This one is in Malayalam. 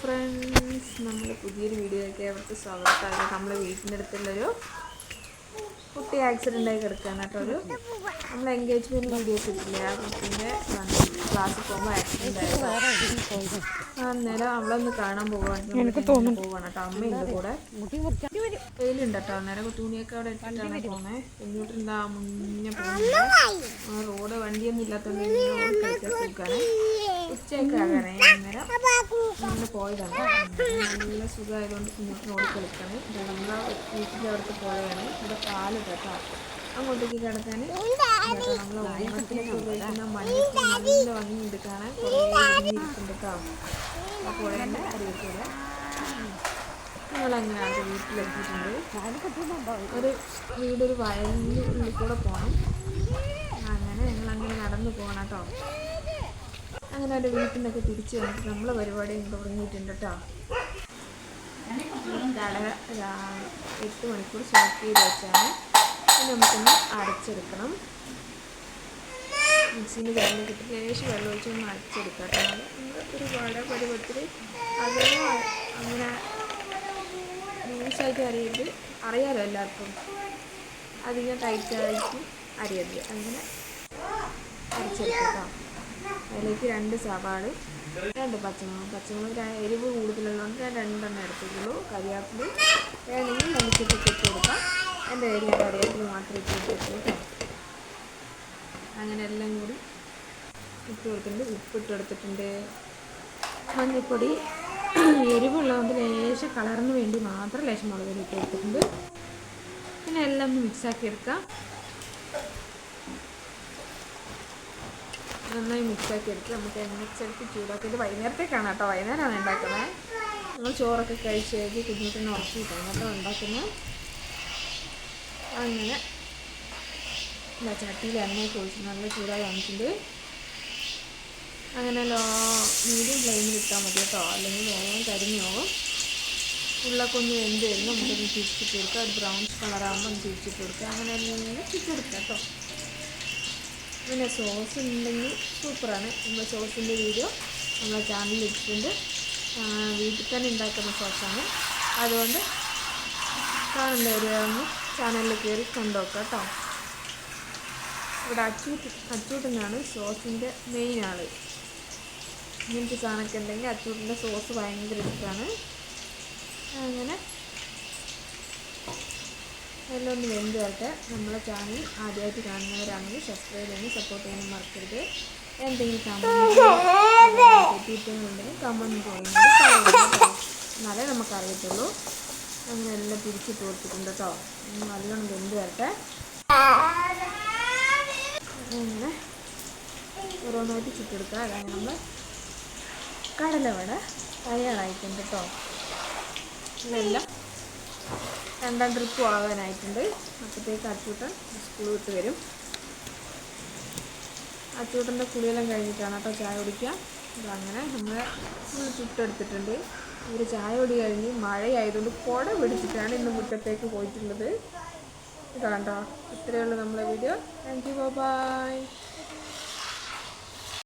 ഫ്രണ്ട്സ് നമ്മൾ പുതിയൊരു വീഡിയോയ്ക്ക് അവർക്ക് സ്വാഗതമാണ് നമ്മൾ വീട്ടിന്റെ അടുത്തുള്ളൊരു കുട്ടി ആക്സിഡന്റ് ആയി കിടക്കുകയാണ് കേട്ടോ ഒരു. നമ്മൾ എൻഗേജ്മെന്റ് വീഡിയോ ഇട്ടില്ലേ? ആ കുട്ടീന്റെ ക്ലാസ്സിൽ പോകുമ്പോൾ ആക്സിഡന്റ് ആയിരുന്നു അന്നേരം അവളൊന്ന് കാണാൻ പോവാണ് പോവാണ് കേട്ടോ. അമ്മയുണ്ട് കൂടെ. വെയിലുണ്ട് കേട്ടോ. അന്നേരം തുണിയൊക്കെ അവിടെ ഇട്ടിട്ടാണ് പോണേ. എന്നിട്ടെന്താ മുന്നേ പോകുന്നത്? റോഡ് വണ്ടിയൊന്നും ഇല്ലാത്തതുകൊണ്ട് കളിക്കാൻ സുഖമാണ് നല്ല സുഖമായതുകൊണ്ട് കുഞ്ഞിട്ട് റോഡ് കളിക്കാണ്. വീട്ടിന്റെ അവിടുത്തെ പോയാണ് ഇവിടെ പാൽ കേട്ടോ അങ്ങോട്ടേക്ക് കിടക്കാൻ. നമ്മൾ ഓണത്തിനൊക്കെ ഉപയോഗിക്കുന്ന മണ്ണിക്ക് നല്ല ഭംഗിയുണ്ട് കേട്ടോ ഞങ്ങളങ്ങനെ വീട്ടിലെത്തിയിട്ടുണ്ട്. ഒരു വീടൊരു വയലിന്റെ ഉള്ളിൽ കൂടെ പോകണം അങ്ങനെ ഞങ്ങളങ്ങനെ നടന്നു പോകണം കേട്ടോ അങ്ങനെ ഒരു വീട്ടിൽ നിന്നൊക്കെ തിരിച്ചു വന്നിട്ട് നമ്മളെ പരിപാടിയും തുടങ്ങിയിട്ടുണ്ട് കേട്ടോ കട എട്ട് മണിക്കൂർ സ്റ്റോപ്പ് ചെയ്ത് വെച്ചാണ്. പിന്നെ നമുക്കൊന്ന് അടച്ചെടുക്കണം മിക്സിന് വെള്ളം കിട്ടി ലേശം വെള്ളം ഒഴിച്ചൊന്ന് അടച്ചെടുക്കാം കേട്ടോ നമ്മൾ ഒരു വട പരുവത്തിൽ അതൊന്നും അങ്ങനെ ലൂസായിട്ട് അറിയരുത് അറിയാലോ എല്ലാവർക്കും. അധികം ടൈറ്റായിട്ട് അറിയരുത് അങ്ങനെ അരച്ചെടുക്കാം അതിലേക്ക് രണ്ട് സവാള രണ്ട് പച്ചമുളക്. പച്ചമുളക് എരിവ് കൂടുതലുള്ളതുകൊണ്ട് ഞാൻ രണ്ടെണ്ണം എടുത്തിട്ടുള്ളൂ. കരിയാപ്പിൽ വേണമെങ്കിൽ മല്ലിച്ചപ്പൊക്കെ ഇട്ട് കൊടുക്കാം. എന്റെ ഏരിയ കരിയാപ്പിൽ മാത്രം ഇട്ട് കൊടുത്തിട്ടുള്ളൂ അങ്ങനെ എല്ലാം കൂടി ഇട്ട് കൊടുത്തിട്ടുണ്ട്. ഉപ്പിട്ട് കൊടുത്തിട്ടുണ്ട്. മഞ്ഞൾപ്പൊടി. എരിവുള്ളതുകൊണ്ട് ലേശം കളറിന് വേണ്ടി മാത്രം ലേശം മുളക് ഇട്ട് കൊടുത്തിട്ടുണ്ട്. പിന്നെ എല്ലാം മിക്സാക്കി എടുക്കാം. നന്നായി മിക്സാക്കി എടുത്ത് നമുക്ക് എണ്ണച്ചടുത്ത് ചൂടാക്കിയിട്ട് വൈകുന്നേരത്തേക്കാണ് കേട്ടോ. വൈകുന്നേരമാണ് ഉണ്ടാക്കുന്നത്. നമ്മൾ ചോറൊക്കെ കഴിച്ച് കഴിഞ്ഞ് കുഞ്ഞിട്ടിനെ ഉറക്കിയിട്ടാണ് കേട്ടോ ഉണ്ടാക്കുന്നത്. അങ്ങനെ എന്താ ചട്ടിയിൽ എണ്ണയൊക്കെ ഒഴിച്ച് നല്ല ചൂടായി വന്നിട്ടുണ്ട്. അങ്ങനെ ലോ മീഡിയം ഫ്ലെയിമിൽ ഇട്ടാൽ മതി കേട്ടോ. അല്ലെങ്കിൽ വേഗം കരിഞ്ഞു പോകും ഉള്ളൊക്കെ ഒന്ന് വെന്ത് വരുമ്പോൾ നമുക്കൊന്ന് തിരിച്ചിട്ട് കൊടുക്കുക ഒരു ബ്രൗൺ കളറാകുമ്പോൾ ഒന്ന് തിരിച്ചിട്ട് കൊടുക്കുക അങ്ങനെ എല്ലാം ചുറ്റെടുക്കുക കേട്ടോ. പിന്നെ സോസ് ഉണ്ടെങ്കിൽ സൂപ്പറാണ്. നമ്മൾ സോസിന്റെ വീഡിയോ നമ്മളെ ചാനലിൽ ഇട്ടിട്ടുണ്ട്. വീട്ടിൽ തന്നെ ഉണ്ടാക്കുന്ന സോസാണ് അതുകൊണ്ട് കാണുന്നവരൊന്ന് ചാനലിൽ കയറി കണ്ടോക്കാം കേട്ടോ. ഇവിടെ അച്ചൂട്ട് അച്ചൂട്ടനാണ് സോസിന്റെ മെയിൻ ആൾ ഇങ്ങനത്തെ സാധനമൊക്കെ ഉണ്ടെങ്കിൽ അച്ചൂട്ടിന്റെ സോസ് ഭയങ്കര ഇഷ്ടമാണ്. അങ്ങനെ എല്ലാം ഒന്ന് വെന്ത് വരട്ടെ നമ്മളെ ചാനൽ ആദ്യമായിട്ട് കാണുന്നവരാണെങ്കിൽ സബ്സ്ക്രൈബ് ചെയ്യാനും സപ്പോർട്ട് ചെയ്യാൻ മറക്കരുത്. എന്തെങ്കിലും കമന്റ് തെറ്റിയിട്ടുണ്ടെങ്കിൽ കമന്റ് ചെയ്യുന്നത് എന്നാലേ നമുക്കറിയത്തുള്ളൂ. അങ്ങനെ എല്ലാം തിരിച്ചിട്ട് കൊടുത്തിട്ടുണ്ട് കേട്ടോ. നല്ലോണം വെന്ത് വരട്ടെ. അങ്ങനെ. ഓരോന്നായിട്ട് ചുട്ടെടുക്കുക. അതാണ് നമ്മൾ കടലവട തയ്യാറായിട്ടുണ്ട് കേട്ടോ. ഇതെല്ലാം രണ്ടാം ട്രിപ്പ് ആകാനായിട്ടുണ്ട് അപ്പോഴത്തേക്ക് അച്ചൂട്ടൻ സ്കൂൾ വിട്ട് വരും. അച്ചൂട്ടന്റെ കുളിയെല്ലാം കഴിഞ്ഞിട്ടാണ് കേട്ടോ ചായ കുടിക്കുക. അങ്ങനെ നമ്മൾ ചുട്ടെടുത്തിട്ടുണ്ട്. ഒരു ചായ കുടി കഴിഞ്ഞ് മഴയായതുകൊണ്ട് കുട പിടിച്ചിട്ടാണ് ഇന്ന് മുറ്റത്തേക്ക് പോയിട്ടുള്ളത്. ഇതാണ്ടോ ഇത്രയേ ഉള്ളൂ നമ്മളെ വീഡിയോ താങ്ക് യു ബൈ